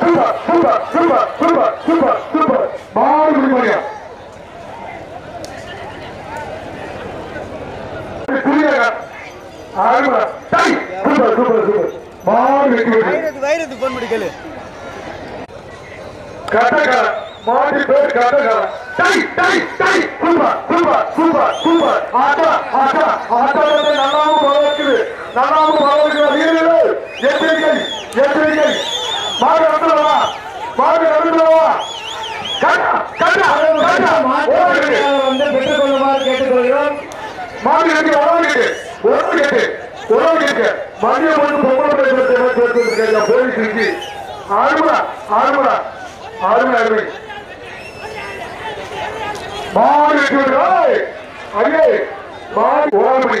Super super super super super super மாடு குடிமணியா புரியுதா ஆறுமா டை சூப்பர் சூப்பர் சூப்பர் மாடு வெட்டி வைரத்து வைரத்து போன் பண்ணி கேளு கட்டக்கார மாடி பேர் கட்டக்கார டை டை டை சூப்பர் சூப்பர் சூப்பர் சூப்பர் நல்லாவும் பரவாயில்லை நல்லாவும் பரவாயில்லை வீரர்கள் எச்சரிக்கை எச்சரிக்கை மாடு மாடு வந்துடவா கட்டா கட்டா கட்டா கேட்டுக்கொள்கிறோம் மாடு இருக்கு உறவு உறவு கேட்டு உறவு கேட்டு. மதிய பொழுது பொம்பளை போலீஸ் இருக்கு. ஆறுமுடா ஆறுமுடா ஆறுமை அருமை. மாடு வெட்டி ஐயே மாடு உறவு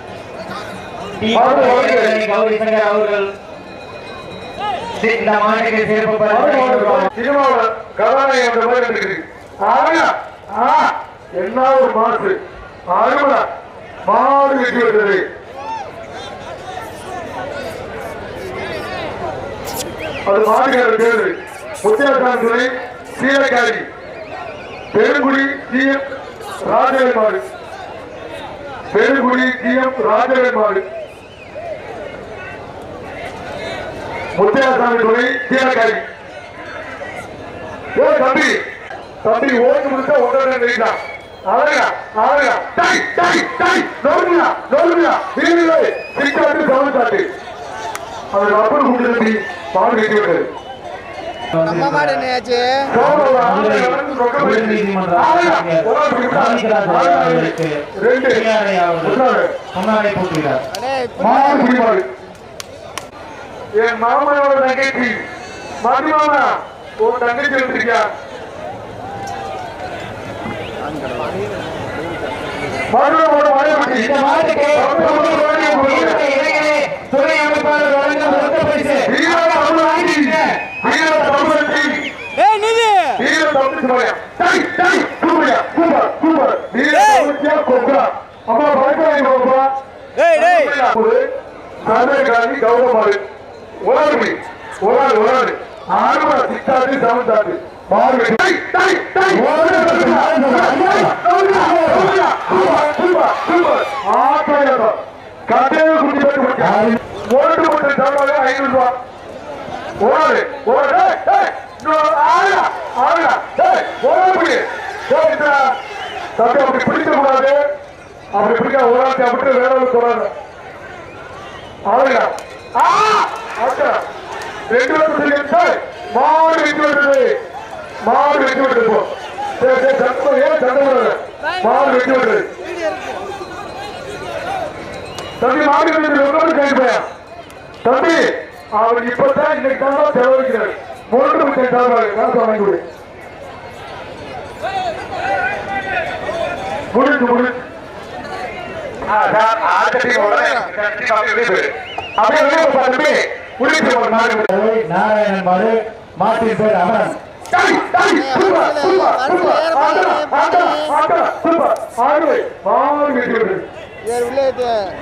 கௌரி சங்கர் அவர்கள். இந்த மாநில சிறப்பு மாதிரி ஆயா ஆ என்ன ஒரு மாசு அருமடா. மாடு வெட்டி விடுறது அது மாடுகார பேரு. முத்தியாசாமி துணை சீலக்காரி. பெருங்குடி ஜிஎம் ராஜவேல் மாடு. பெருங்குடி ஜிஎம் ராஜவேல் மாடு. முத்தியாசாமி துணை சீலக்காரி ஏ தம்பி. தம்பி ஓட்டு முடிச்சா உடனே நினைக்கலாம். அழகா அழகா. டை டை டை நோடுங்களா நோடுங்களா வீரர்களே சிக்காட்டு கவனிச்சாட்டு அது ரப்பர் குண்டு தம்பி பால் கட்டி விட்டது மாடு ரெண்டு போட்டுகிறார் அடே இப்ப மாடு குடிமாடு என் மாமனோட தங்கச்சி மதிமாமா உன் தங்கச்சி வந்திருக்கியா? மதுரை மழைப்பட்டி இந்த மாட்டுக்கு துணை அமைப்பாளர் வழங்கும் ரொக்க பரிசு வீர தமிழ் வீர தமிழ் ஏய் நிதி வீர தமிழ் மலையா டை டை வீர கொக்கா அம்மா பயப்படாதீங்க பாப்பா டேய். கௌரவமாறு ஓடாது ஓடாது ஓடாது ஆறுமா சித்தாது சமந்தாது மாறு டை டை டை கதையை குடி போட்டு ஓட்டு போட்டு தரவாங்க ஐநூறு ரூபா ஓடாது ஓடாது ஆளா ஆளா ஓடாது தம்பி அப்படி பிடிக்க கூடாது அப்படி பிடிக்க ஓடாது அப்படி வேற சொல்றாங்க அவ்வளவுயா ஆ அக்கா ரெண்டு வருஷம் சார் மாடு வெட்டி விடுறது மாடு வெட்டி விடுறது போ. சரி சரி சத்தம் ஏன் சத்தம் வராது? மாடு வெட்டி விடுறது தம்பி மாடு வெட்டி விடுறது கைது பையன் தம்பி அவர் இப்பதான் இன்னைக்கு தான் செலவழிக்கிறார். மூன்று லட்சம் சார்பாக காசு வாங்கி கொடு. முடிஞ்சு முடிஞ்சு. ஆ, சார், ஆட்டத்துக்கு உடனே கண்டிப்பா அப்படியே வெளியே போயிரு. அப்படியே வெளியே போ, போய் ஒரு மாடு. நாராயணன் மாடு மாட்டின் பேர் அமரன்.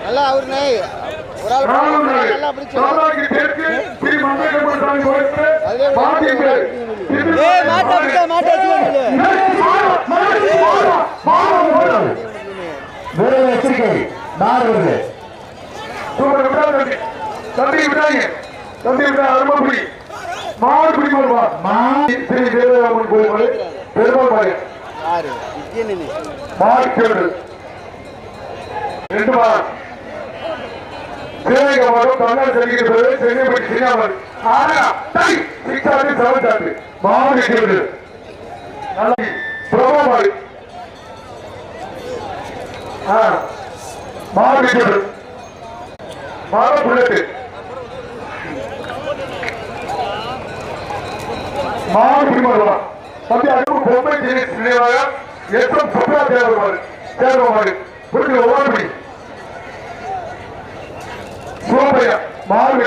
நல்லா அவரு நை ஒரு ஆள். நல்லா பிடிச்சு மாட்டை எச்சரிக்கை. தம்பி. விடாதீங்க. தம்பி விடா, அருமைப்படி. மாடு பிடி வருவா மாடு ஸ்ரீ தேவராமன் கோயில் பெருமாள் பாளையம் மார்க்கெட் ரெண்டு மாதம் சிவகங்கை மாவட்டம் தமிழ்நாடு செல்கிறது சென்னைப்பட்டி சினிமாவன் ஆனா டை சிக்ஸாண்டு செவன் சாண்டு மாடு கேடு. நல்லா பிரபா மாடு. ஆ மாடு கேடு மாடு புல்லட்டு மாடு பிடிமாடுவா தம்பி அதுக்கு பொம்மை நினைவாக எத்தம் சுற்றுலா தேவைப்பாடு தேவைப்பாடு புரிஞ்சு ஒவ்வொரு படி சோமையா மாடு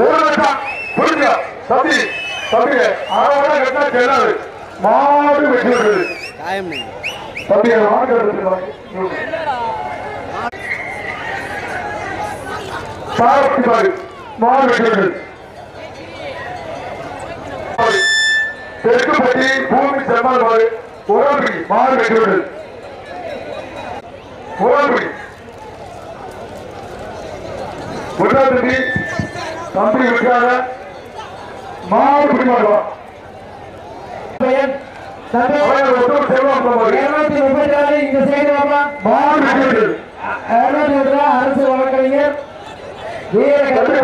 ஒரு லட்சம். புரிஞ்சா தம்பி தம்பி மாடு வெட்டி தம்பி வாங்க பாரு. மாடு விடுது தெற்குப்பட்டி பூமி செம்மல் மாடு உறவுபடி மாடு வெட்டி விடுது உறவுபடி விட்டாதி தம்பி விட்டாத மாடு பிடி மாடுவா பெயர் தம்பி ஒருத்தர் செல்வம் மாடு இருநூத்தி முப்பத்தி நாலு இந்த சைடு வாப்பா மாடு. வெட்டி விடுது இருநூத்தி முப்பத்தி நாலு அரசு வழக்கறிஞர் தம்பி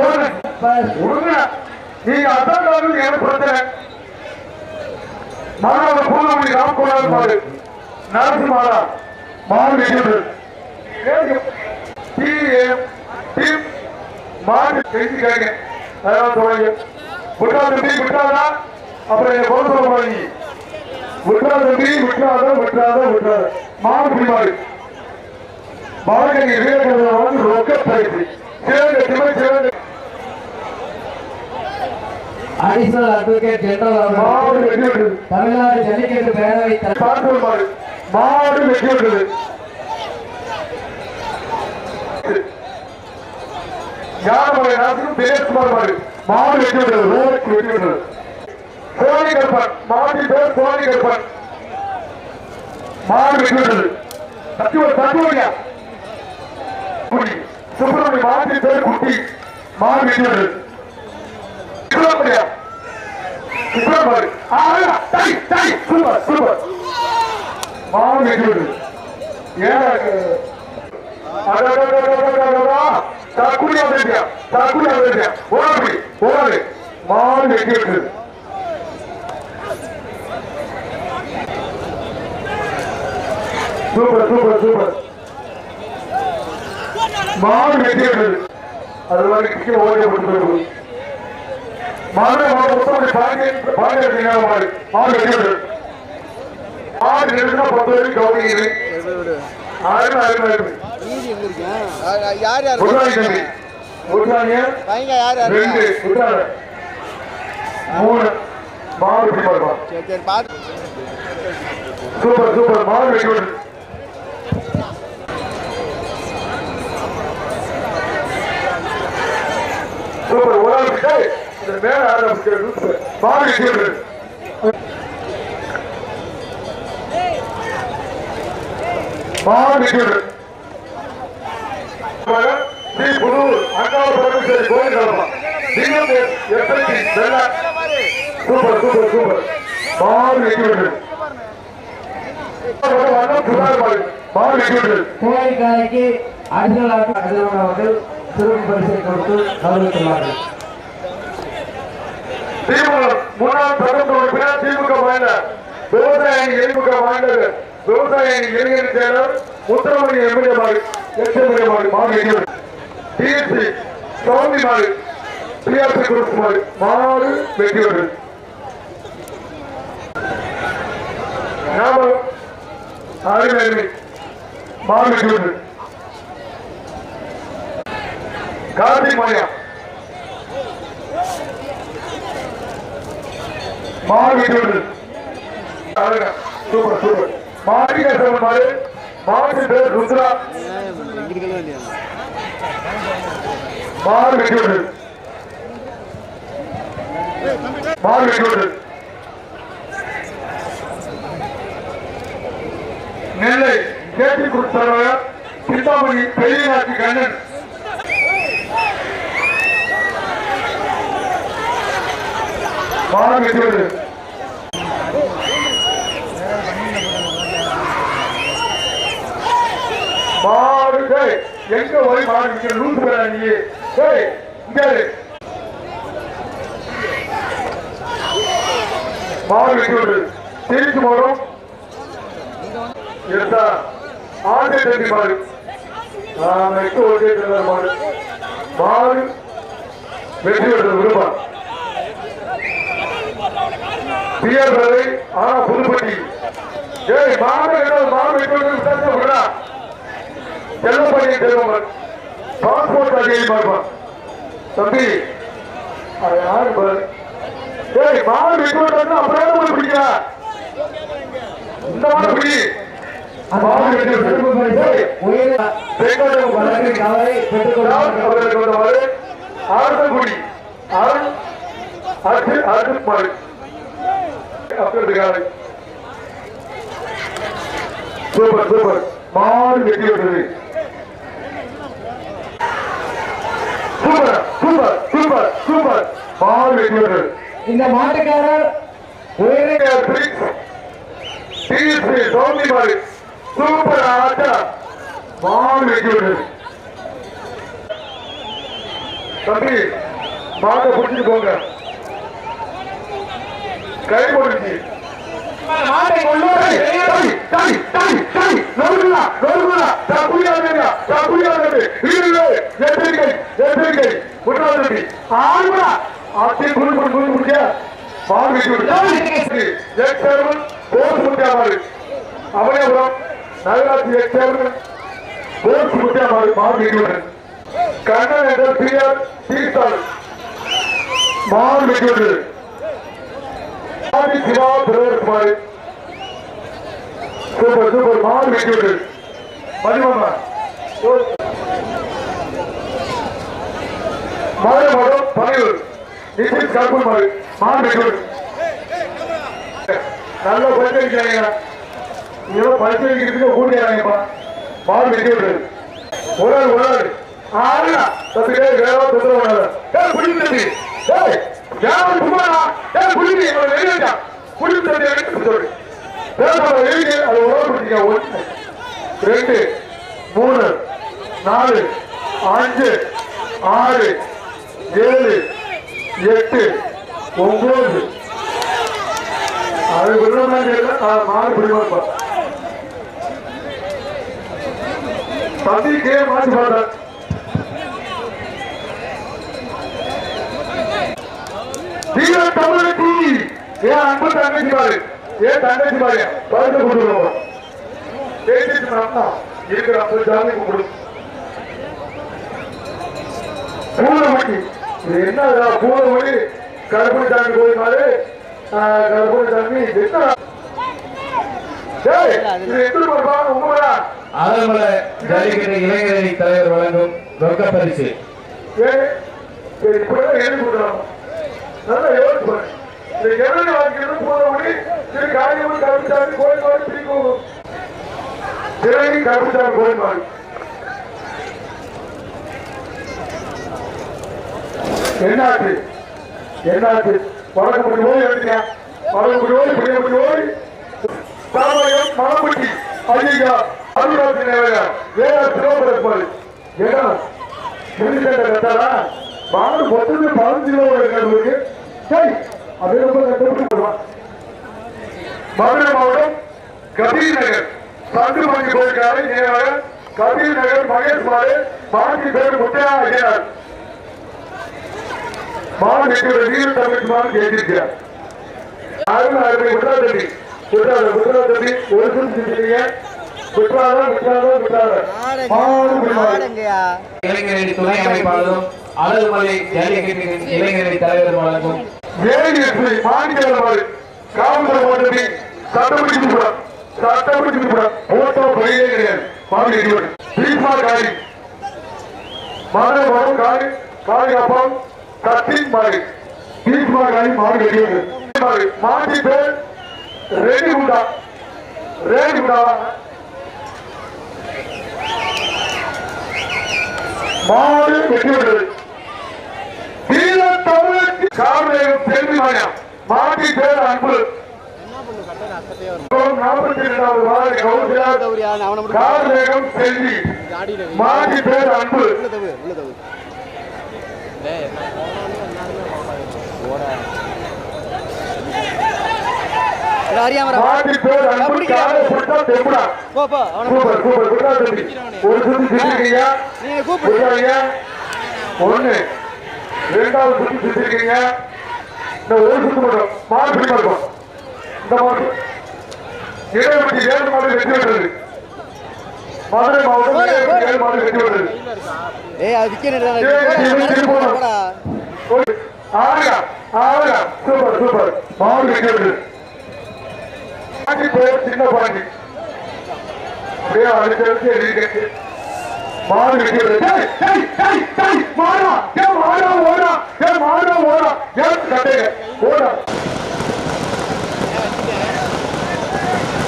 நீங்க அதான் எனக்கு பிரச்சனை மாணவ பூலமணி ராம்குமார் மாடு நரசிம்மாரா மாடா மாடு டீம் மாடு செய்தி அதெல்லாம் விட்டா தம்பி விட்டாதா அப்புறம் என்ன போல சொல்ல போறீங்க விட்டா தம்பி விட்டாத விட்டாத விட்டாத மாடு பிடி. மாடு வீரர்கள் வந்து ரொக்க பயிற்சி additional advocate general Tamil Nadu Jallikattu பேரவை மாடு. மாடு வெட்டி விடுது ஞானமலை நாட்டுக்கு தேசகுமார் மாடு. மாடு விடுறது ரோடுக்கு விடுறது சோனி கருப்பன் மாடி பேர் சோனி கருப்பன் மாடு விடுறது தத்துவ தத்துவயா குடி சுப்பிரமணிய மாடி பேர் குட்டி. மாடு வெட்டி விடுறது முடியா சுப்பிரமணிய ஆளா டை டை சூப்பர் சூப்பர் மாவு வெட்டிவிடு தற்கூலியா வேண்டியா தற்கூலியா வேண்டியா ஓடாது ஓடாது மாவு வெட்டிவிடு சூப்பர் சூப்பர் சூப்பர் மாவு வெட்டிவிடு அது? வரைக்கும் ஓடிய போட்டு மாடு முத்தமணி பாண்டியன் பாண்டியன் மாடு மாடு வெட்டிவிடு ஆறு நிமிஷம் பத்து வரைக்கும் கவனிக்கிறேன் ஆயிரம் ஆயிரம் ஆயிரம். யார் யார் முருகாணி தம்பி முருகாணிய பையங்க யார் யார் ரெண்டு? முருகான மூணு மாடு வெட்டி பார்ப்போம் சரி சரி பார்த்து சூப்பர் சூப்பர். மாடு வெட்டி விடு சூப்பர் ஒரு ஆள் கிட்ட இந்த மேல ஆரம்பிக்கிறது மாடு வெட்டி ஸ்ரீ புது அண்ணாவது பரமேஸ்வரி கோயில் கிளம்பா நீங்கள் எப்படி வெள்ள சூப்பர் சூப்பர் சூப்பர் அவர்கள் சிறப்பு பரிசை கொடுத்து கவனித்துள்ளார்கள். திமுக முன்னாள் சட்டமன்ற உறுப்பினர் திமுக மாநில விவசாய எதிமுக மாநில விவசாய இளைஞர் செயலர் முத்துரமணி எம்எல்ஏ மாடு எம்எல்ஏ மாடு மாடு வெட்டிவிடு டிஎஸ்சி சௌமி மாடு டிஆர்பி குரூப் மாடு மாறு வெட்டிவிடு நாம அருமை அருமை மாடு கார்த்திக் மாயா மாடு சூப்பர் சூப்பர். மாடி கசவன் மாடு பேர் ருத்ரா. மாடு வெட்டிவிடு மாடு நெல்லை கேட்டி கொடுத்தவர் சிந்தாமணி பெரியநாட்டு கண்ணன். மாடு மாடு டேய், எங்க போய் மாடு இங்க லூசு பேரா நீ? டேய் இங்க இரு. மாடு வெட்டி திருச்சி மாடும் எடுத்தா ஆண்டை தண்ணி மாடு நெட்டு ஓட்டே மாடு மாடு பிஆர் ஆனா புதுப்பட்டி. ஏய் மாமன் என்ன செல்லப்பள்ளி செல்வமன் பாஸ்போர்ட் அதிகம் பார்ப்பான் தம்பி அது யாரு ஏய் மாமன் வெட்டுவா அப்படியே போய் பிடிக்கிறா? இந்த மாதிரி பிடி. வெட்டி ஆறுதல்குடி அருண் அர்ஜுன் அர்ஜுன் மாறு அப்படிங்கிறாரு சூப்பர் சூப்பர். மாடு வெட்டி விட்டது. சூப்பர் சூப்பர் சூப்பர் சூப்பர் வெட்டி விட்டது இந்த மாட்டுக்காரர் சூப்பர் ஆட்டா மாடு வெட்டி விட்டது தம்பி மாட்டை பிடிச்சிட்டு போங்க. கை போட்டுச்சு மாட்டை கொண்டு. கண்ணன் என்ற பிஆர் தீர்த்தாள். மாடு சிவா பிரதமர் சூப்பர் சூப்பர் மாடு வெட்டி விட்டு மதிமம்மா மாடு மாடு பனையூர் நிதிஷ் கருப்பூர் மாடு மாடு வெட்டி விட்டு நல்ல பரிசீலிக்கிறாங்க இதெல்லாம் பரிசீலிக்கிறதுக்கு கூட்டியாங்கப்பா மாடு வெட்டி விட்டு ஒரு ஆள் ஒரு ஆள். ஆளுடா வேற தொந்தரவு பண்ணாத ஏய் யாரும் சும்மாடா ஏய் புடிச்சு இவன் வெளியேட்டா புடிச்சு தம்பி எடுத்து சொல்லு. பேசாம வெளியே அது உறவு பிடிச்சிக்க ஒன்று ரெண்டு மூணு நாலு அஞ்சு ஆறு ஏழு எட்டு ஒன்பது. அது விடுற மாதிரி மாறு பிடிமா தம்பி கே மாற்றி பாடுறேன் தீவிர தமிழகத்தி ஏன் அன்பு தங்கச்சி பாரு ஏன் தங்கச்சி பாரு பழத்தை கொடுத்துருவோம் பேசிட்டு அண்ணா இருக்கிற அப்ப ஜாமி கும்பிடு. பூரமணி இது என்ன பூரமணி? கருப்பணி சாமி கோயில் மாதிரி கருப்பணி சாமி என்ன? ஆலமலை ஜல்லிக்கட்டு இளைஞரணி தலைவர் வழங்கும் ரொக்க பரிசு. நல்லா யோசிச்சு இந்த எவ்வளவு காரியமும் கோயில் கோயில் பிடிக்கும். சிறகி கருப்புச்சாமி என்னாச்சு என்னாச்சு வழக்கப்படி போய் எடுத்தீங்க வழக்கப்படி போய் பிரியப்படி போய் தாமயம் மணப்பட்டி ஐயா நேரையா வேற ஏன்னா செமிசேட்டர் மாடு மொத்தமே பதினஞ்சு கிலோ சரி அது போடுவான் மதுரை மாவட்டம் கபீர் நகர். சந்துமணி கோயில்காரை நேராக கபீர் நகர் மகேஷ் மாடு மாற்றி பேர் முத்தையா ஐயனார் மாடு வெட்டியோட வீர தமிழ் மாடு கேட்டிருக்கிறார் யாரும் அருமை விட்றா தம்பி விட்றாத விட்றா தம்பி ஒரு சும் செஞ்சுட்டீங்க விட்றாத விட்றாத விட்றாத மாடு பிடிமாடு மாடுங்கய்யா இளைஞரணி துணை அமைப்பாளரும் அழகுமலை ஜல்லிக்கட்டு இளைஞரணி தலைவர் வழங்கும். ஏடிஎஸ்பி மாணிக்கவாறு காவல்துறை போட்டு சட்டப்படி சட்டப்படி போட்டோ பயிரே கிடையாது. மாவட்ட இடியோடு காரி மாடு மரம் காரி பாதுகாப்பம் கத்தி மாடு பீஸ்மா காரி மாடு இடியோடு மாடு பேர் ரெடி உண்டா ரெடி உண்டா மாடு வெட்டி விடுறது தமிழுக்கு காவலகம் பெருமை மாயம் மாட்டி பேர் அன்பு. நாற்பத்தி இரண்டாவது வார கௌசியார் தவறியா அவனை மட்டும் காவலகம் செல்வி. மாட்டி பேர் அன்பு உள்ள ஒரு சுத்தி சுத்திருக்கீங்க இந்த ஒரு சுத்து மட்டும் மாடு பிடிமா இருக்கும் இந்த மாடு ஏழு மாடு வெற்றி பெற்றது. மதுரை மாவட்டம் இடைவெளி ஏழு மாடு வெற்றி ஏய் அது விக்கெட் சூப்பர் சூப்பர். மாடு சின்ன பாண்டி அப்படியே அடுத்தடுத்து எழுதிட்டு மாடு டேய், மாடா ஏன் மாடா ஓடா ஏன் மாடா ஓடா. ஏன் கட்டைங்க. ஓடா.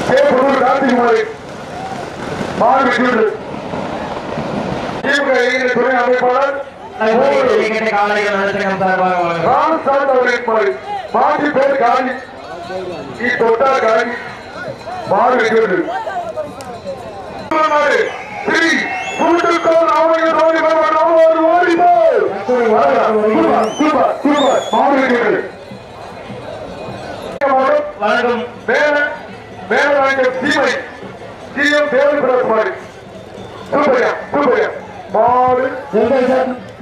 கேப்பூர் கார்த்திக் மாடு. மாடு வெற்றி பெற்றது திமுக இளைஞர் துணை அமைப்பாளர். ராமசாமி அவர்களின் மாடு. மாட்டு பேர் நீ தொட்டா காலி மாடு வெற்றி மாடு. கூட்டுக்கோள் அவங்க ஓடி வருவான் ஒரு ஓடி போய் சூப்பர் சூப்பர் சூப்பர் மாடு வெற்றி வணக்கம் மேல மேல வாங்க சீமை சிஎம் தேவபிரஸ் மாடு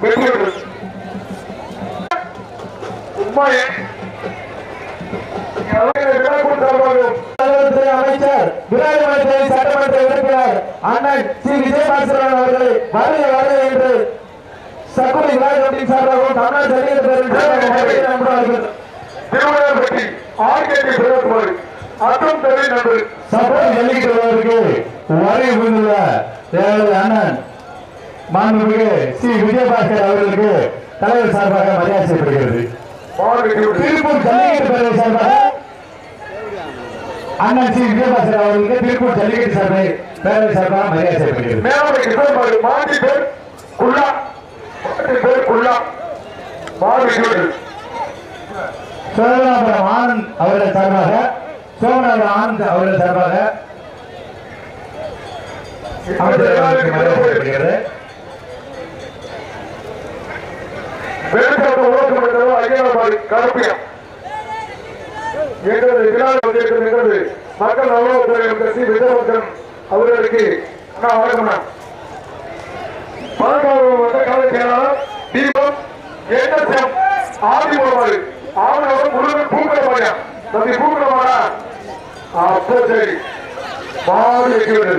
வெற்றி பெற்றது உண்மையே தலைவர்துறை அமைச்சர் சட்டமன்ற அண்ணன் சி. விஜயபாஸ்கரன் அவர்களை வருக வருக என்று சக்குடி விராஜமட்டின் சார்பாகவும் தமிழ்நாடு ஜல்லிக்கட்டு பேரவையின் சார்பாகவும் திருமணப்பட்டி ஆர்கேடி பிரதமர் அத்தம் தெரிய நண்பர் வருவதற்கு வருகை புரிந்துள்ள தேவரது அண்ணன் மாண்புமிகு விஜயபாஸ்கர் அவர்களுக்கு தலைவர் சார்பாக மரியாதை செய்யப்படுகிறது திருப்பூர் ஜல்லிக்கட்டு பேரவை சார்பாக அண்ணன் சி. விஜயபாஸ்கர் அவர்களுக்கு திருப்பூர் ஜல்லிக்கட்டு சபை பேரவை சார்பாக மரியாதை செய்யப்படுகிறது கிருஷ்ணமாடு மாட்டி பேர் குள்ளா மாட்டி பேர் குள்ளா மாடு சோழனாபுரம் ஆனந்த் அவர்கள் சார்பாக சோழனாபுரம் ஆனந்த் அவர்கள் சார்பாக செய்யப்படுகிறது வேலுக்காட்டு உலகம் ஐயனாபாடு கருப்பியம் எங்களது விழாவில் வந்திருக்கிறது மக்கள் நலவுத்துறை கட்சி விஜயவர்தன் அவர்களுக்கு நான் வணக்கம்ண்ணா பழக்காடு வந்த கால செயலாளர் தீபம் என்எஸ்எம் ஆதி வருவாரு ஆவணவர் முருகன் பூக்கிற மாடியா தம்பி பூக்கிற மாடா அப்போ சரி. மாடு வைக்கிறது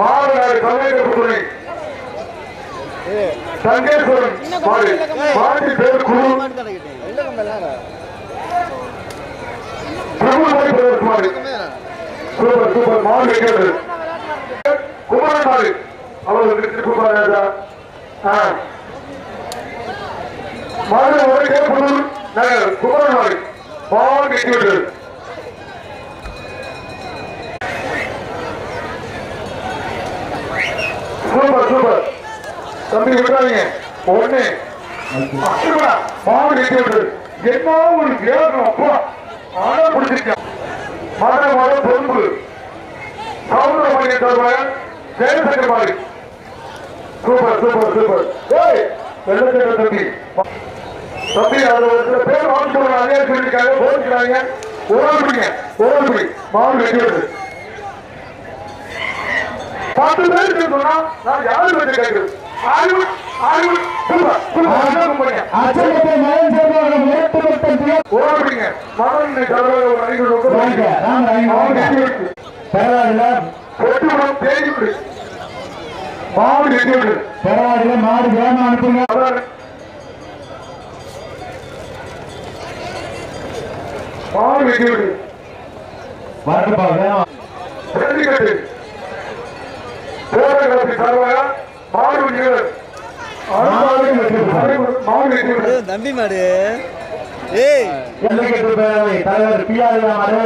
மாடு கலைஞர் துணை தங்கேஸ்வரன் மாடு. மாடி பேர் குரு. Super super. மாடு வைக்கிறது மாடு அவர்களுக்கு திருக்குமார் ராஜா மாடு ஒரு புதூர் நகர் குமரன் மாடு மாடு வைக்கிறது சூப்பர் சூப்பர் தம்பி விடாதீங்க ஒண்ணு அசுரா, மாவு என்ன ஒரு வேகம் அப்பா? ஆனா பிடிச்சிருக்கேன். மத மத பொறுப்பு தருவாங்க ஜெயசங்கர் மாதிரி. Super super super. ஏய் வெள்ளச்சேர தம்பி? தம்பி அது ஒரு பேர் சொல்றாங்க அதே சொல்லிருக்காங்க போச்சுக்கிறாங்க ஓடுறீங்க ஓடுறீங்க மாவு வெட்டிடுது பத்து பேருக்கு சொன்னா நான் யாரு வந்து கேட்கிறது? ஆய்வு ஆய்வு ஓடுறீங்க விடு விடு மாடு வேகமா அனுப்புங்க வரட்டுப்பா வேகம் ஜல்லிக்கட்டு தருவாயா மாடு தம்பி மாடு. தலைவர் பி ஆர் மாடு.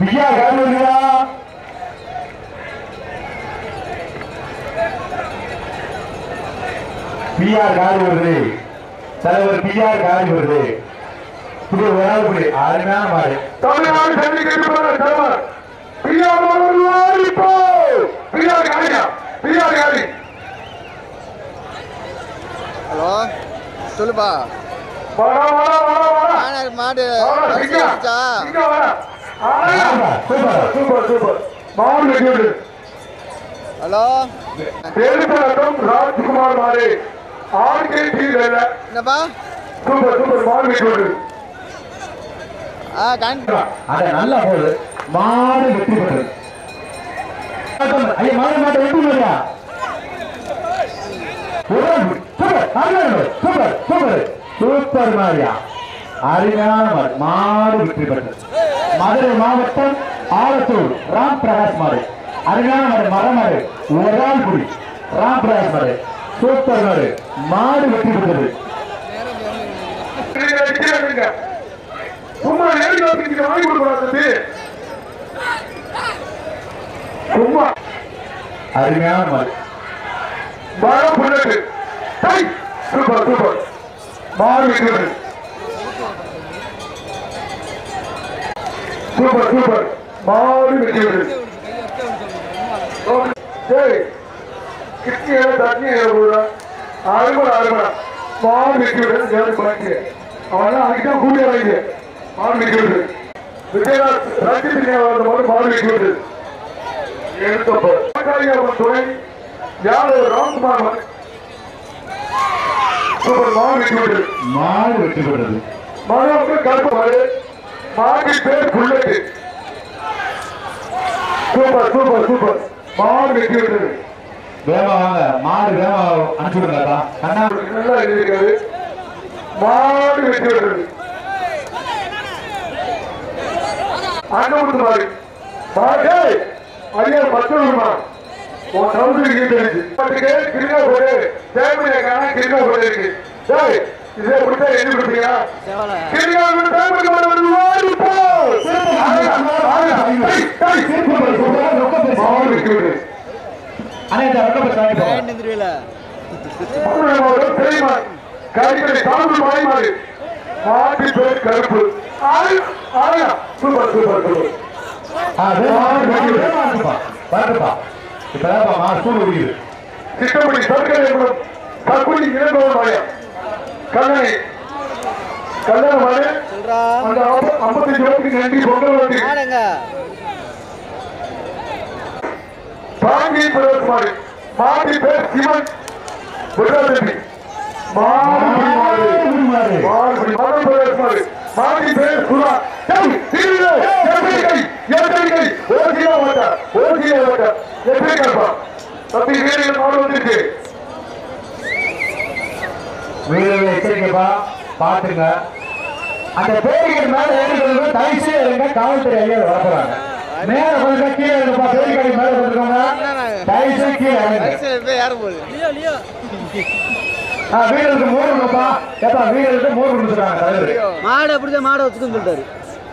பியா கல்லூரியா பி ஆர் காரி வருது. தலைவர் பி ஆர் காரி வருது. இப்படி ஒரு ஆள் இப்படி அருமையான மாடு. தமிழ்நாடு பிஆர் பிஆர் காலியா காலி ஹலோ சொல்லுப்பா. மாடு ஹலோ? ராஜ்குமார் மாறே ஆர்கே டி வேலை. என்னப்பா? Super super. மாவு வெட்டிவிடு ஆ காண்பி அத நல்லா போடு. மாடு வெற்றி பெற்றது ஐயா மாடு மாட்டை வெற்றி பெறா சூப்பர் மாரியா அருமையான மாடு வெற்றி பெற்றது. மதுரை மாவட்டம் ஆலத்தூர் ராம் பிரகாஷ் மாடு அருமையான மாடு மரமாடு ஒரு ஆள் குடி ராம் பிரகாஷ் மாடு சூப்பர் மாடு மாடு வெற்றி பெற்றது சும்மா ஏறி வந்து நீங்க வாங்கி கொடுக்கூடாது தம்பி. சும்மா. அருமையான மலை மரம் புல்லட்டு டை சூப்பர் சூப்பர். மாறு வைக்கிறது சூப்பர் சூப்பர். மாறு வைக்கிறது கிட்னியில தண்ணி போடுறா அருமடா அருமடா. மாடு தேவை குறைக்கு அவன் அதுக்கிட்ட கூடிய வைங்க மாடு விஜயநாத் ரஞ்சித் மாறு மாதிரி மாடு வைக்கிறது எடுத்தப்ப யாரு ராம்குமார் மகன். சூப்பர் மாடு மாடு வெற்றி பெற்றது. மாணவருக்கு கருப்பு மாடு மாடி பேர் புல்லட்டு சூப்பர் சூப்பர் சூப்பர் மாடு வெட்டி விட்டது வேகமா மாடு நல்லா எழுதியிருக்காரு மாடு வெட்டி விட்டது அண்ணமுத்து மாடு மாடு ஐயா பத்து விடுமா உன் சவுண்டு கேட்டு பத்துக்கு கிரிக்கா போடு தேவையா காணா கிரிக்கா போடு இருக்கு. டேய் இதை கொடுத்தா எழுதி கொடுப்பீங்க செவலை. கிரிக்கா போடு தேவைக்கு மாடு வருது ஓடி போ. கருப்பு. ஆயா ஆயா சூப்பர் சூப்பர் சூப்பர். வரட்டுப்பா இப்பதான் மாடு ஸ்கூல் முடியுது. சிட்டப்படி சர்க்கரை தக்குடி இளங்கோவன் மாயா. கல்லணை மாடு சொல்றா அந்த ஐம்ப- ஐம்பத்தஞ்சு ரூபாய்க்கு நன்றி பொங்கல் வண்டி பாண்டி பிரதேச மாடு மாட்டி பேர் சிவன் புத்தகத்தம்பி மாடு மாடு மாடு. மாடு மாடு. பிரதேச மாடு மாடி பேர் சுதா. டேய், தீவிர, எத்தனை கை, எத்தனை கை, ஓசியா ஓட்டா, ஓசியா ஓட்டா, எத்தனை கல்பா? தம்பி வீரர்கள் மாடு வந்துருக்கு. வீரர்கள் எச்சரிக்கைப்பா பாத்துங்க. அந்த பேரிகர் மேல ஏறிக்கிறது தயவுசு இருங்க காவல்துறை ஐயா வரப்போறாங்க மேல வந்து கீழே இருங்கப்பா பேரிகடி மேல வந்துருக்கோங்க. தயவுசு கீழே போய் யாரும் போகுது ஆ, வீரருக்கு மூணு கொடுப்பா ஏப்பா வீரருக்கு மூணு கொடுத்துருக்காங்க தலைவர். மாடு அப்படிதான் மாடை வச்சுக்கன்னு சொல்லிட்டாரு.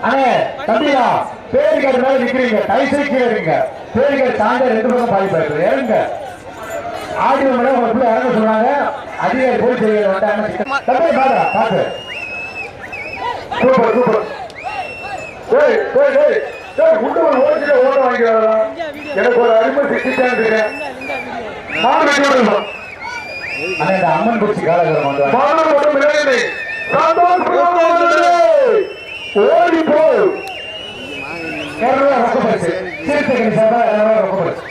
அண்ணே தம்பியா பேரிகடி மேல நிக்கிறீங்க. தயவுசு கீழே இருங்க. பேரிகடி தாண்ட ரெண்டு பக்கம் பாதிப்பாரு ஏறுங்க. ஆடியோ மேடம் உங்களை போய் இறங்க சொன்னாங்க? அதிகாரி போய் செய்ய வந்தாங்க தம்பி பாருடா பாத்து சூப்பர், சூப்பர். டேய், டேய், டேய், டேய், குண்டவன் ஓசியா ஓட்ட வாங்கிக்கிறாரா? எனக்கு ஒரு அருமை சிக்கிச்சான்னு இருக்கேன். அம்மன் குறிச்சி காலகரம். ஓடி போய் மாடு வெட்டி விட்டது கார்த்திகாவளி,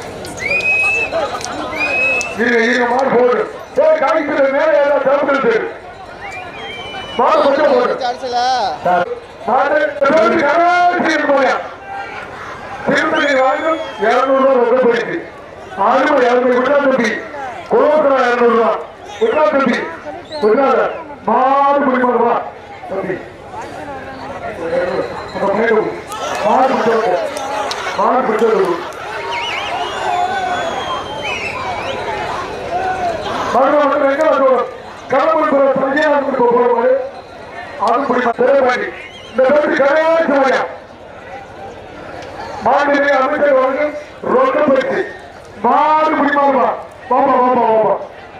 இருங்க இருங்க மாடு போடு. போய் காய்ச்சல் மேல ஏதாவது தடுத்து மாடு கொஞ்சம் போடு. மாடு பேருக்கு போயா. திருப்பதி வாங்கும் இருநூறு ரூபா ரொம்ப போயிடுச்சு. ஆறு இருநூறு விட்டா தம்பி. குரோசரா இருநூறு ரூபா. விட்டா தம்பி. விட்டாத மாடு குடிமா ரூபா தம்பி. மாடு பிடிச்சவங்க மாடு பிடிச்சவங்க மறுநாள் எங்க வருவோம் கடவுள் பஞ்சாயத்து அது பிடிமா இந்த பேருக்கு கடைசி போயா மாநில அமைச்சர் அவர்கள் ரொக்க பயிற்சி மாடு குடிமாறுவா